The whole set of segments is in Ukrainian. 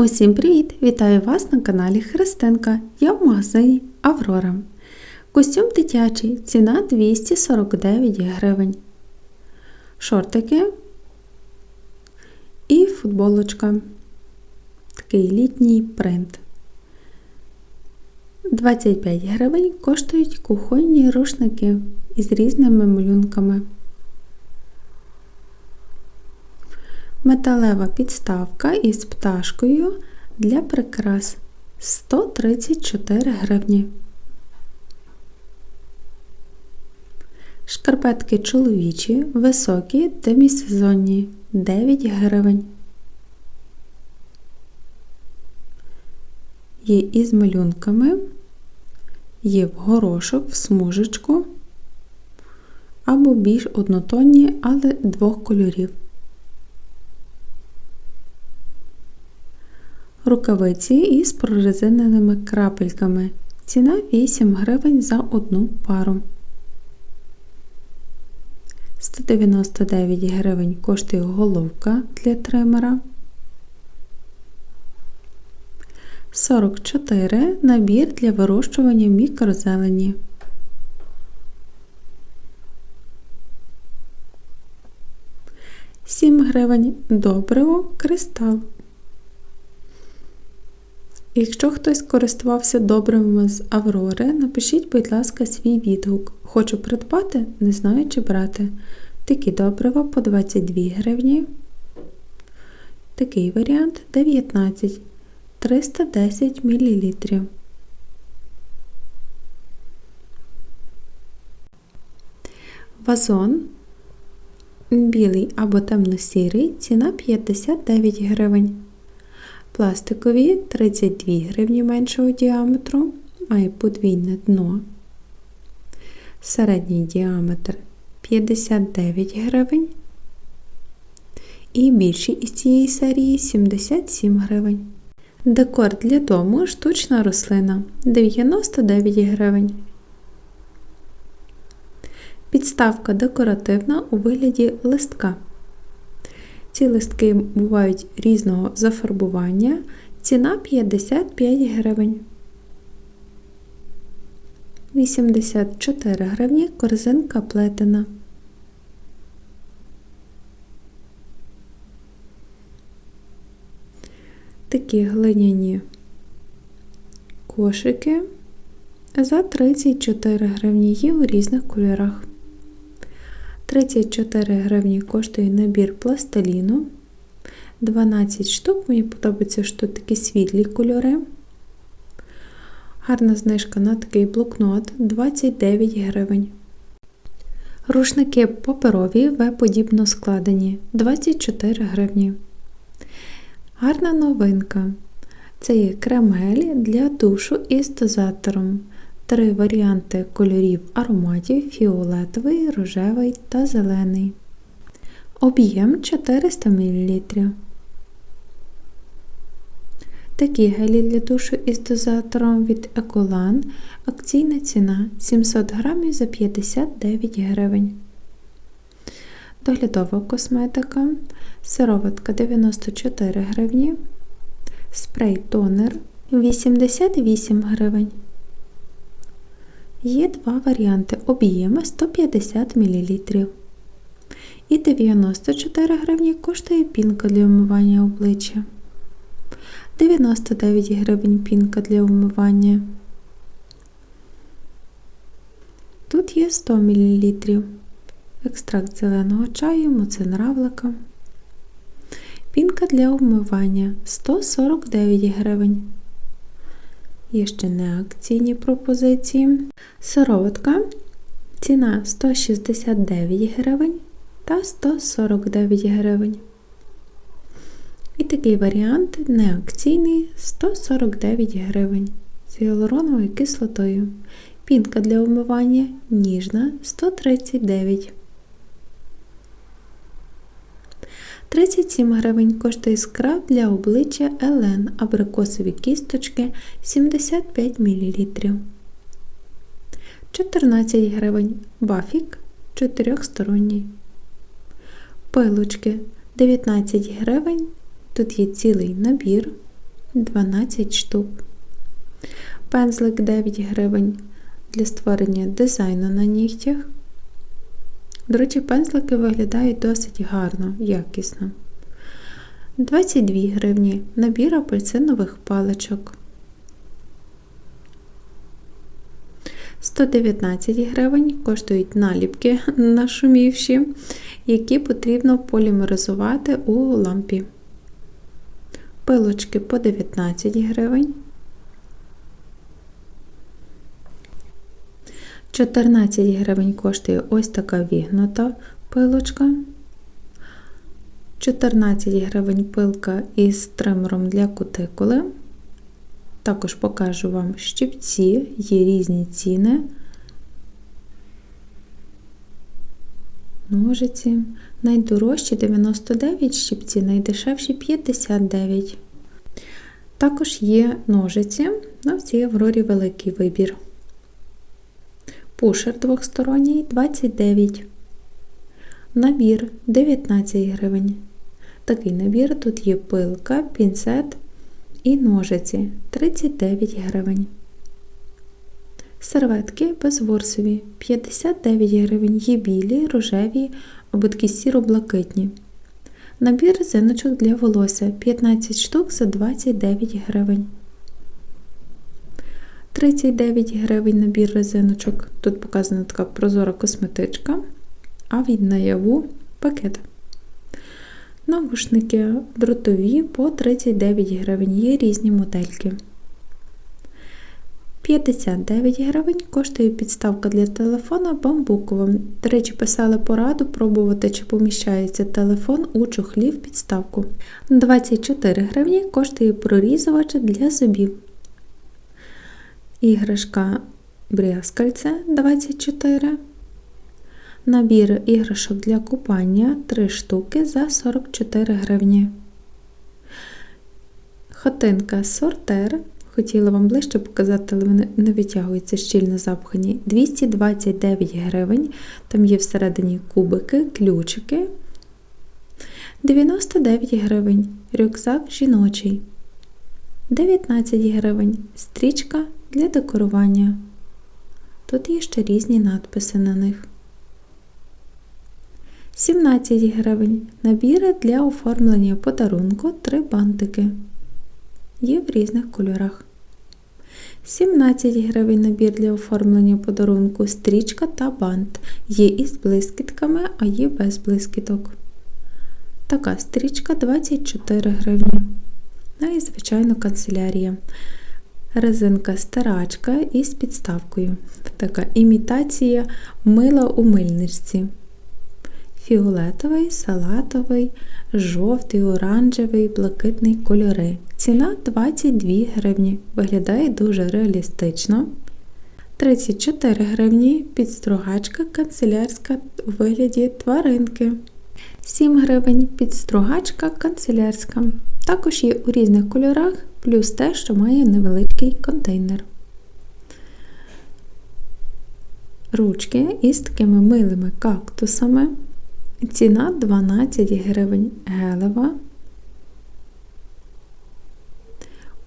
Усім привіт! Вітаю вас на каналі Христинка. Я в магазині Аврора. Костюм дитячий, ціна 249 гривень. Шортики і футболочка. Такий літній принт. 25 гривень коштують кухонні рушники із різними малюнками. Металева підставка із пташкою для прикрас 134 гривні. Шкарпетки чоловічі, високі, демісезонні 9 гривень. Є із малюнками, є в горошок, в смужечку або більш однотонні, але двох кольорів. Рукавиці із прорезиненими крапельками. Ціна 8 гривень за одну пару. 199 гривень коштує головка для тримера. 44 набір для вирощування мікрозелені. Сім гривень добриво кристал. Якщо хтось користувався добривами з Аврори, напишіть, будь ласка, свій відгук. Хочу придбати, не знаю, чи брати. Такі добрива по 22 гривні. Такий варіант 19 310 мл. Вазон білий або темно-сірий, ціна 59 гривень. Пластикові 32 гривні меншого діаметру, має подвійне дно. Середній діаметр 59 гривень. І більші із цієї серії 77 гривень. Декор для дому штучна рослина 99 гривень. Підставка декоративна у вигляді листка. Ці листки бувають різного зафарбування. Ціна 55 гривень. 84 гривні корзинка плетена. Такі глиняні кошики за 34 гривні є у різних кольорах. 34 гривні коштує набір пластиліну. 12 штук, мені подобається, що такі світлі кольори. Гарна знижка на такий блокнот 29 гривень. Рушники паперові В-подібно складені 24 гривні. Гарна новинка. Це є кремель для душу із дозатором. Три варіанти кольорів ароматів фіолетовий, рожевий та зелений. Об'єм 400 мл. Такі гелі для душу із дозатором від Еколан. Акційна ціна 700 грамів за 59 гривень. Доглядова косметика. Сироватка 94 гривні. Спрей тонер 88 гривень. Є два варіанти об'єми 150 мл. І 94 гривні коштує пінка для умивання обличчя. 99 гривень пінка для умивання. Тут є 100 мл. Екстракт зеленого чаю, муцин. Пінка для умивання 149 гривень. Є ще неакційні пропозиції. Сироватка. Ціна 169 гривень та 149 гривень. І такий варіант неакційний 149 гривень з гіалуроновою кислотою. Пінка для умивання ніжна 139 37 гривень коштує скраб для обличчя Елен абрикосові кісточки 75 мл. 14 гривень бафік 4-сторонній. Пилочки 19 гривень. Тут є цілий набір. 12 штук. Пензлик 9 гривень для створення дизайну на нігтях. До речі, пензлики виглядають досить гарно, якісно. 22 гривні набір апельсинових паличок. 119 гривень коштують наліпки нашумівші, які потрібно полімеризувати у лампі. Пилочки по 19 гривень. 14 гривень коштує ось така вігнута пилочка. 14 гривень пилка із тримером для кутикули. Також покажу вам щипці, є різні ціни. Ножиці. Найдорожчі 99 щипці, найдешевші 59. Також є ножиці, на в цій аврорі великий вибір. Пушер двохсторонній 29. Набір 19 гривень. Такий набір тут є пилка, пінцет і ножиці 39 гривень. Серветки безворсові 59 гривень. Є білі, рожеві або такі сіро-блакитні. Набір резиночок для волосся 15 штук за 29 гривень. 39 гривень набір резиночок. Тут показана така прозора косметичка, а від наяву пакет. Навушники дротові по 39 гривень. Є різні модельки. 59 гривень коштує підставка для телефона бамбукова. До речі, писали пораду пробувати, чи поміщається телефон у чохлі в підставку. 24 гривні коштує прорізувач для зубів. Іграшка брязкальце 24. Набір іграшок для купання 3 штуки за 44 гривні. Хатинка сортер. Хотіла вам ближче показати, але вони не витягуються щільно запхані. 229 гривень. Там є всередині кубики, ключики. 99 гривень. Рюкзак жіночий. 19 гривень. Стрічка для декорування. Тут є ще різні надписи на них. 17 гривень. Набіри для оформлення подарунку 3 бантики. Є в різних кольорах. 17 гривень набір для оформлення подарунку, стрічка та бант. Є із блискітками, а є без блискіток. Така стрічка 24 гривні. Ну і, звичайно, канцелярія. Резинка старачка із підставкою. Така імітація мила у мильничці фіолетовий, салатовий, жовтий, оранжевий, блакитний кольори. Ціна 22 гривні. Виглядає дуже реалістично. 34 гривні підстругачка канцелярська у вигляді тваринки. 7 гривень підстругачка канцелярська. Також є у різних кольорах, плюс те, що має невеличкий контейнер. Ручки із такими милими кактусами. Ціна 12 гривень гелева.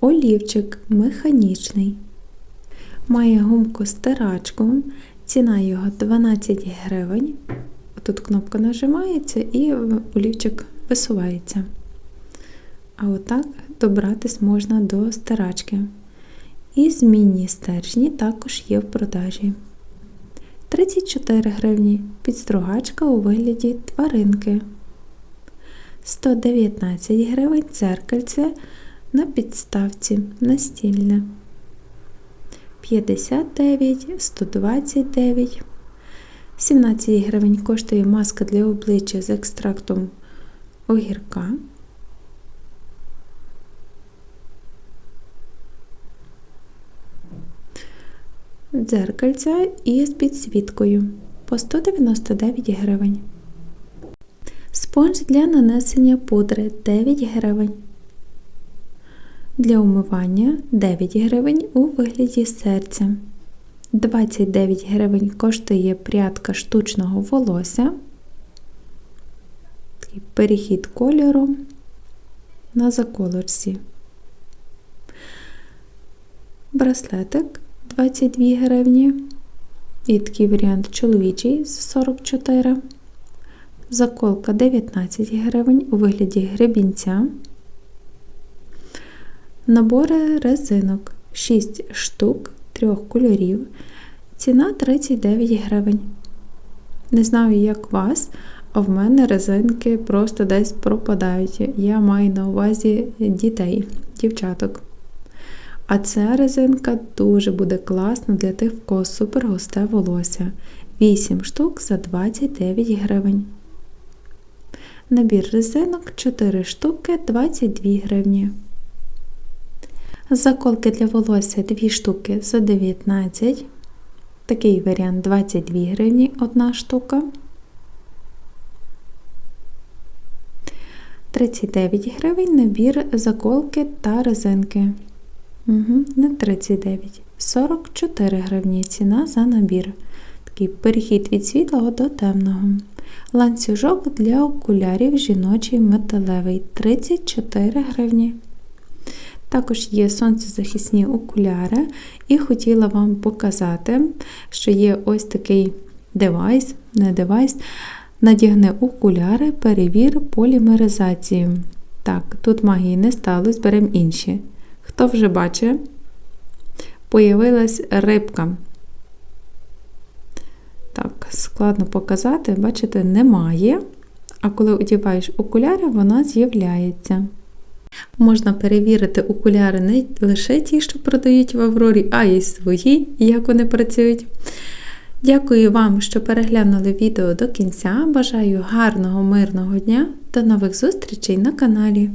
Олівчик механічний. Має гумку стирачку. Ціна його 12 гривень. Тут кнопка нажимається і олівчик висувається. А отак добратись можна до стирачки. І змінні стержні також є в продажі. 34 гривні підстругачка у вигляді тваринки. 119 гривень дзеркальце на підставці настільне. 59, 129. 17 гривень коштує маска для обличчя з екстрактом огірка. Дзеркальця із підсвіткою по 199 гривень. Спонж для нанесення пудри 9 гривень. Для умивання 9 гривень у вигляді серця. 29 гривень коштує прядка штучного волосся. Перехід кольору на заколорсі. браслетик 22 гривні. І такий варіант чоловічий з 44. Заколка 19 гривень у вигляді гребінця. Набори резинок 6 штук трьох кольорів. Ціна 39 гривень. Не знаю, як вас, а в мене резинки просто десь пропадають. Я маю на увазі дітей, дівчаток. А ця резинка дуже буде класна для тих, в кого супер густе волосся. 8 штук за 29 гривень. Набір резинок 4 штуки 22 гривні. Заколки для волосся 2 штуки за 19. Такий варіант 22 гривні одна штука. 39 гривень набір заколки та резинки. Угу, не 39. 44 гривні ціна за набір. Такий перехід від світлого до темного. Ланцюжок для окулярів жіночий металевий 34 гривні. Також є сонцезахисні окуляри, і хотіла вам показати, що є ось такий девайс, не девайс. Надягни окуляри, перевір полімеризацію. Так, тут магії не сталося, беремо інші. Хто вже бачить, появилась рибка. Так, складно показати, бачите, немає. А коли одягаєш окуляри, вона з'являється. Можна перевірити окуляри не лише ті, що продають в Аврорі, а й свої, як вони працюють. Дякую вам, що переглянули відео до кінця. Бажаю гарного, мирного дня. До нових зустрічей на каналі.